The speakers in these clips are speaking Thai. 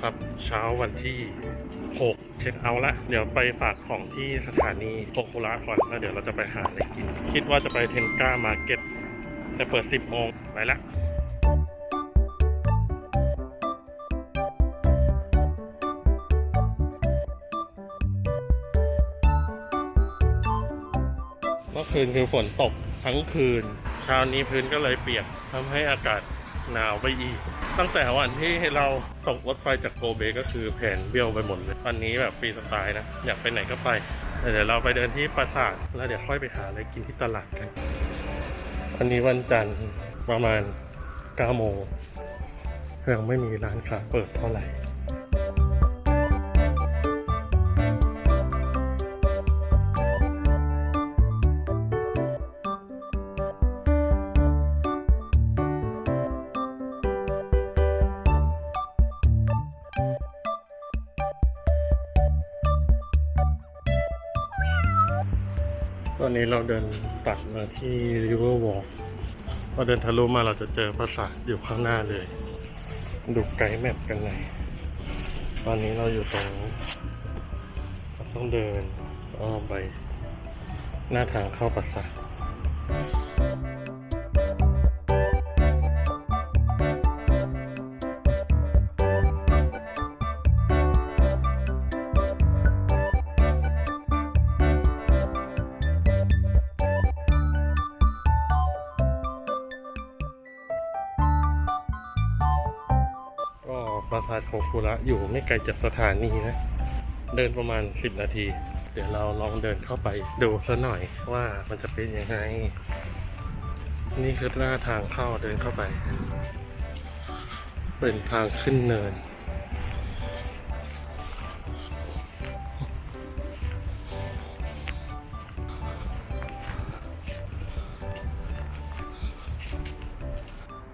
ครับ เช้าวันที่ 6 เช็คเอาท์ละ เดี๋ยวไปฝากของที่สถานีโคคุระก่อนแล้วเดี๋ยวเราจะไปหาอะไรกิน คิดว่าจะไปเทนก้ามาร์เก็ตแต่เปิด 10 โมงไปละเมื่อคืนคือฝนตกทั้งคืน เช้านี้พื้นก็เลยเปียกทำให้อากาศหนาวไปอีก ตั้งแต่วันที่เราตกรถไฟจากโกเบก็คือแผนเบี้ยวไปหมดเลยตอนนี้แบบฟรีสไตล์นะ อยากไปไหนก็ไป เดี๋ยวเราไปเดินที่ปราสาทแล้วเดี๋ยวค่อยไปหาอะไรกินที่ตลาดกันวันนี้วันจันทร์ประมาณ9โมงยังไม่มีร้านค้าเปิดเท่าไหร่ ตอนนี้เราเดินตัดมาที่ River Walk พอเดินทะลุมาเราจะเจอปราสาทอยู่ข้างหน้าเลย ดูไกด์แมปกันหน่อยตอนนี้เราอยู่ตรงต้องเดินอ้อมไปหน้าทางเข้าปราสาท ราสาทโคคุระอยู่ไม่ไกลจากสถานีนะ เดินประมาณ 10 นาที เดี๋ยวเราลองเดินเข้าไปดูซะหน่อยว่ามันจะเป็นยังไง นี่คือหน้าทางเข้าเดินเข้าไป เป็นทางขึ้นเนิน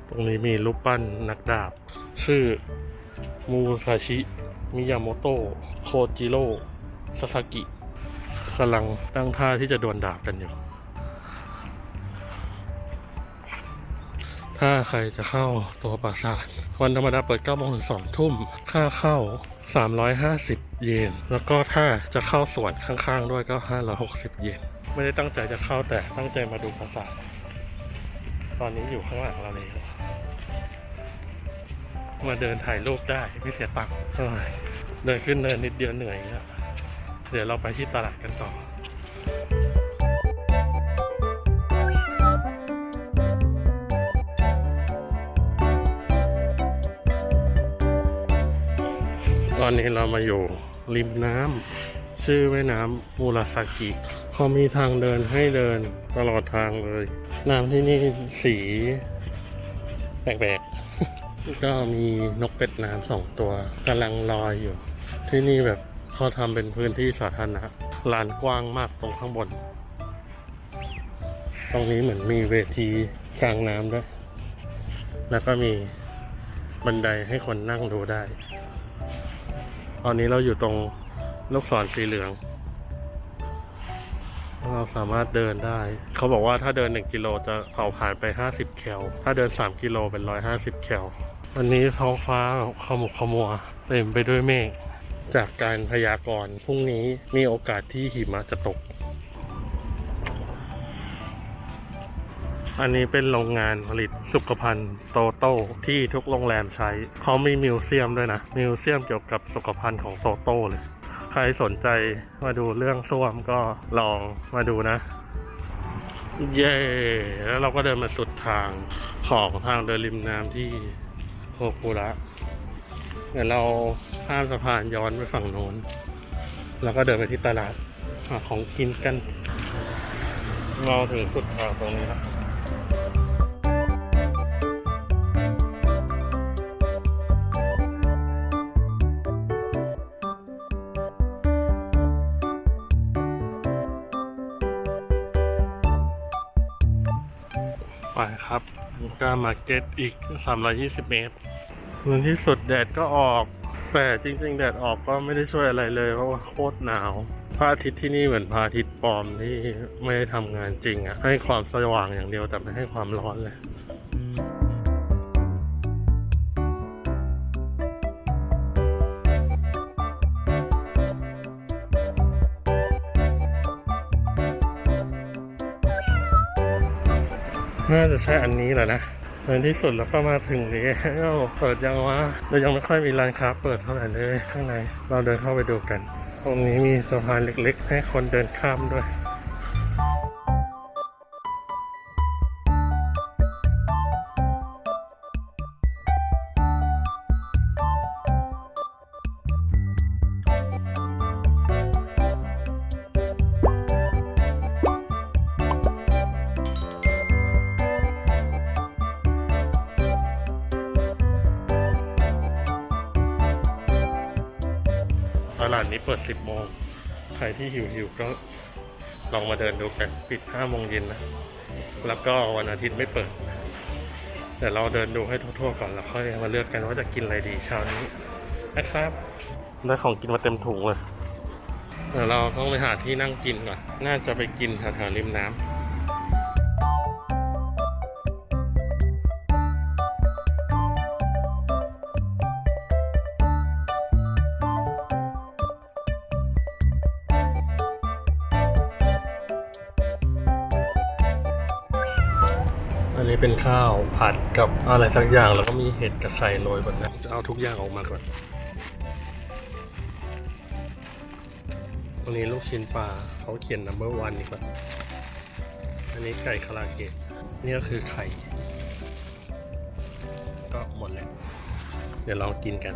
ตรงนี้มีรูปปั้นนักดาบ ชื่อ มูซาชิ มิยาโมโตะโคจิโร่ซาสกิกำลังตั้งท่าที่จะดวลดาบกันอยู่ ถ้าใครจะเข้าตัวปราสาท วันธรรมดาเปิด9โมงถึง2ทุ่ม ค่าเข้า 350 เยน แล้วก็ถ้าจะเข้าสวนข้างๆ ด้วยก็ 560 เยน ไม่ได้ตั้งใจจะเข้าแต่ตั้งใจมาดูปราสาท ตอนนี้อยู่ข้างหลังเราเลยครับ มาเดินถ่ายรูปได้ไม่เสียตังค์เท่าไหร่เดินขึ้นเนินนิดเดียวเหนื่อยแล้วเดี๋ยวเราไปที่ตลาดกันต่อตอนนี้เรามาอยู่ริมน้ำชื่อแม่น้ำมูราซากิเขามีทางเดินให้เดินตลอดทางเลย น้ำที่นี่สีแปลกๆ ก็มีนกเป็ดน้ำสองตัวกำลังลอยอยู่ ที่นี่แบบเขาทำเป็นพื้นที่สาธารณะลานกว้างมากตรงข้างบน ตรงนี้เหมือนมีเวทีกลางน้ำด้วย แล้วก็มีบันไดให้คนนั่งดูได้ ตอนนี้เราอยู่ตรงลูกศรสีเหลือง เราสามารถเดินได้ เขาบอกว่าถ้าเดิน 1 กิโลจะเผาผ่านไป 50 แคล ถ้าเดิน 3 กิโลเป็น 150 แคล วันนี้ท้องฟ้าขมุกขมัว เต็มไปด้วยเมฆจากการพยากรณ์พรุ่งนี้มีโอกาสที่หิมะจะตก อันนี้เป็นโรงงานผลิตสุขภัณฑ์โตโต้ที่ทุกโรงแรมใช้ เขามีมิวเซียมด้วยนะ มิวเซียมเกี่ยวกับสุขภัณฑ์ของโตโต้เลย ใครสนใจมาดูเรื่องส้วมก็ลองมาดูนะ เย้ แล้วเราก็เดินมาสุดทางของทางเดินริมน้ำที่ โคคุระเดี๋ยวเราข้ามสะพานย้อนไปฝั่งโน้น แล้วก็เดินไปที่ตลาดหาของกินกัน เราถึงสุดทางตรงนี้แล้วไปครับก็มาร์เก็ตอีก 320 เมตร วันที่สุดแดดก็ออก แต่จริง ๆ แดดออกก็ไม่ได้ช่วยอะไรเลย เพราะว่าโคตรหนาวพระอาทิตย์ที่นี่เหมือนพระอาทิตย์ปลอมที่ไม่ได้ทำงานจริงอะะให้ความสว่างอย่างเดียวแต่ไม่ให้ความร้อนเลยน่าจะใช่อันนี้แหละนะ ในที่สุดเราก็มาถึงแล้วเปิดยังวะเรายังไม่ค่อยมีร้านค้าเปิดเท่าไหร่เลย ข้างในเราเดินเข้าไปดูกัน ตรงนี้มีสะพานเล็กๆ ให้คนเดินข้ามด้วยาดนี้เปิด 10 โมง ใครที่หิวหิวๆก็ลองมาเดินดูกัน ปิด 5 โมงเย็นนะ แล้วก็วันอาทิตย์ไม่เปิดเดี๋ยวเราเดินดูให้ทั่วๆก่อนแล้วค่อยมาเลือกกันว่าจะกินอะไรดีเช้านี้นะครับ ได้ของกินมาเต็มถุงเลยเดี๋ยวเราต้องไปหาที่นั่งกินก่อน น่าจะไปกินแถวๆริมน้ำ นนี้เป็นข้าวผัดกับอะไรสักอย่างแล้วก็มีเห็ดกับไข่โรยบนนั้นจะเอาทุกอย่างออกมาก่อนอันนี้ลูกชิ้นปลาเขาเขียน number one นี่ก่อนอันนี้ไก่คาราเกะนี่ก็คือไข่ ก็หมดแล้ว เดี๋ยวลองกินกัน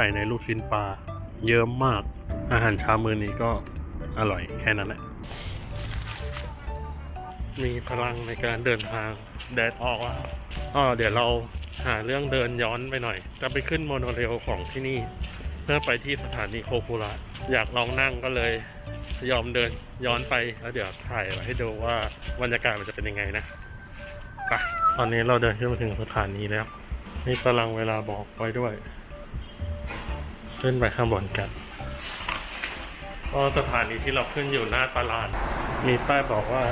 ข่ในลูกชิ้นปลาเยอะมาก อาหารเช้ามื้อนี้ก็อร่อยแค่นั้นแหละ มีพลังในการเดินทางแดดออกแล้วอ๋อเดี๋ยวเราหาเรื่องเดินย้อนไปหน่อย จะไปขึ้นโมโนเรลของที่นี่ เพื่อไปที่สถานีโคคุระ อยากลองนั่งก็เลยยอมเดินย้อนไปแล้วเดี๋ยวถ่ายไว้ให้ดูว่าบรรยากาศมันจะเป็นยังไงนะไปตอนนี้เราเดินขึ้นมาถึงสถานีแล้ว มีตารางเวลาบอกไว้ด้วย ขึ้นไปข้างบนกันก็สถานีที่เราขึ้นอยู่หน้าตลาด มีป้ายบอกว่า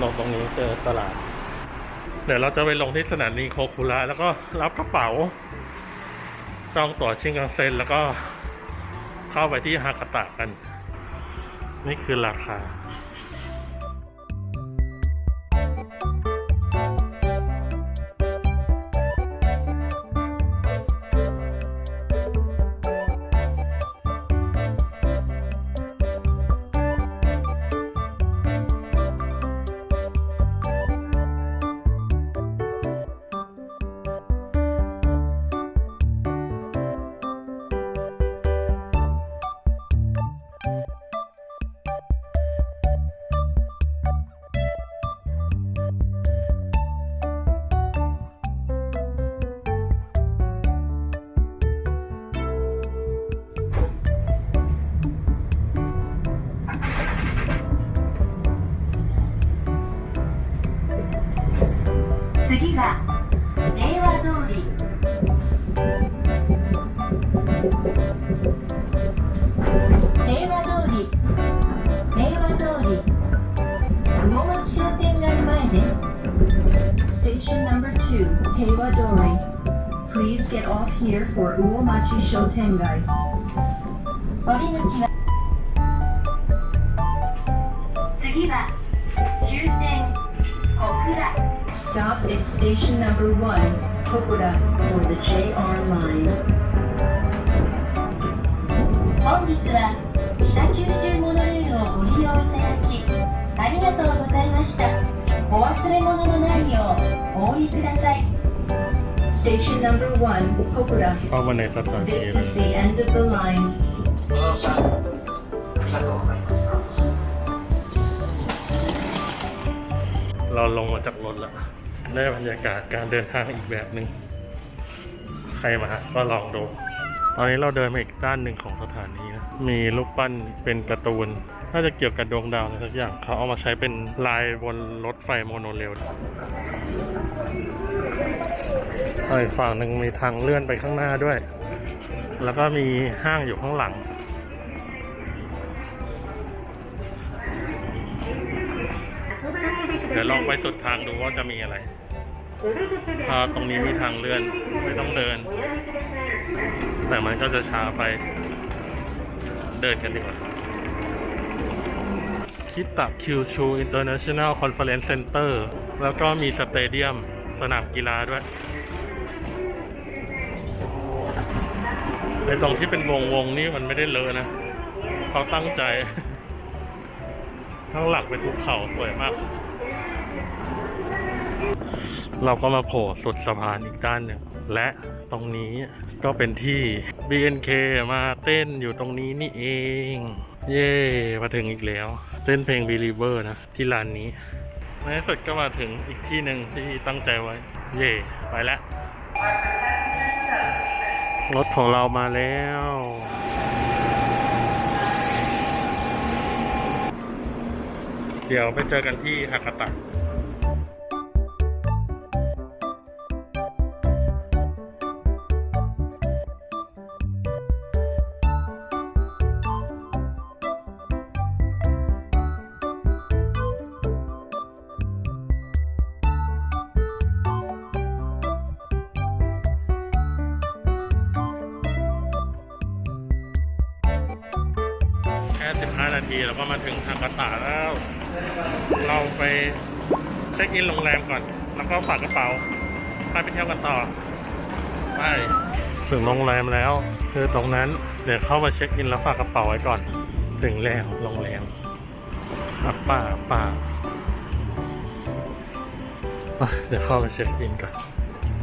ลงตรงนี้เจอตลาด เดี๋ยวเราจะไปลงที่สถานีโคคุระแล้วก็รับกระเป๋าจองตั๋วชิงคันเซ็นแล้วก็เข้าไปที่ฮากาตะกัน นี่คือราคา 次は令和通り。令和通り。令和通り。雲町商店街前です。ステーションナンバー2平和通り Please get off here for 魚町商店街降り次は終点小倉。Stop is station number one, Kokura, for the JR line. 本日は北九州モノレールをご利用いただきありがとうございました。お忘れ物のないようお降りください。Station number one, Kokura. เข้ามาในสถานี This เลย is the end of the line. เราลงมาจากรถแล้ว ได้บรรยากาศการเดินทางอีกแบบหนึ่งใครมาก็ลองดู ตอนนี้เราเดินมาอีกด้านหนึ่งของสถานีนะมีรูปปั้นเป็นการ์ตูนน่าจะเกี่ยวกับดวงดาวอะไรสักอย่างเขาเอามาใช้เป็นลายบนรถไฟโมโนเรลอีกฝั่งหนึ่งมีทางเลื่อนไปข้างหน้าด้วย แล้วก็มีห้างอยู่ข้างหลังเดี๋ยวลองไปสุดทางดูว่าจะมีอะไร เพราตรงนี้มีทางเลื่อนไม่ต้องเดิน แต่มันก็จะช้าไปเดินกันดีกว่าคิตะคิวชูอินเตอร์เนชั่นแนลคอนเฟอเรนซ์เซ็นเตอร์แล้วก็มีสเตเดียมสนามกีฬาด้วยในตรงที่เป็นวงวงนี่มันไม่ได้เลอะนะ เขาตั้งใจ ข้างหลักเป็นภูเขาสวยมาก เราก็มาโผล่สุดสะพานอีกด้านหนึ่งและตรงนี้ก็เป็นที่ BNK มาเต้นอยู่ตรงนี้นี่เอง เย่มาถึงอีกแล้ว เต้นเพลง Believer นะ ที่ร้านนี้ในที่สุดก็มาถึงอีกที่หนึ่งที่ตั้งใจไว้ เย่ไปแล้ว รถของเรามาแล้วเดี๋ยวไปเจอกันที่ฮากาตะ ทีเราก็มาถึงทางกาตาแล้ว เราไปเช็คอินโรงแรมก่อน แล้วก็ฝากกระเป๋าพาไปเที่ยวกันต่อไปถึงโรงแรมแล้ว คือตรงนั้นเดี๋ยวเข้ามาเช็คอินแล้วฝากกระเป๋าไว้ก่อน ถึงแล้วโรงแรมอะป่าป่าเดี๋ยวเข้ามาเช็คอินก่อน